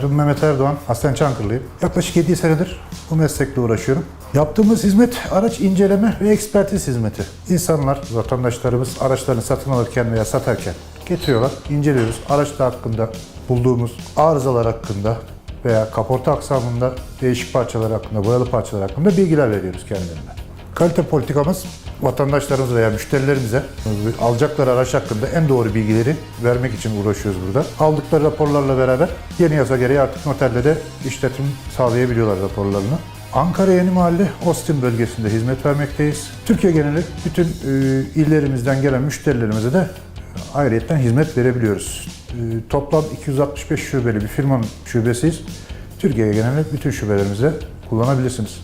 Adım Mehmet Erdoğan, aslen Çankırılıyım. Yaklaşık 7 senedir bu meslekle uğraşıyorum. Yaptığımız hizmet araç inceleme ve ekspertiz hizmeti. İnsanlar, vatandaşlarımız araçlarını satın alırken veya satarken getiriyorlar, inceliyoruz. Araçlar hakkında bulduğumuz arızalar hakkında veya kaporta aksamında değişik parçalar hakkında, boyalı parçalar hakkında bilgiler veriyoruz kendilerine. Kalite politikamız vatandaşlarımız veya müşterilerimize alacakları araç hakkında en doğru bilgileri vermek için uğraşıyoruz burada. Aldıkları raporlarla beraber yeni yasa gereği artık noterde işletim sağlayabiliyorlar raporlarını. Ankara Yeni Mahalle Ostim bölgesinde hizmet vermekteyiz. Türkiye geneli bütün e, illerimizden gelen müşterilerimize de ayrıyetten hizmet verebiliyoruz. E, toplam 265 şubeli bir firmanın şubesiyiz. Türkiye geneli bütün şubelerimizde kullanabilirsiniz.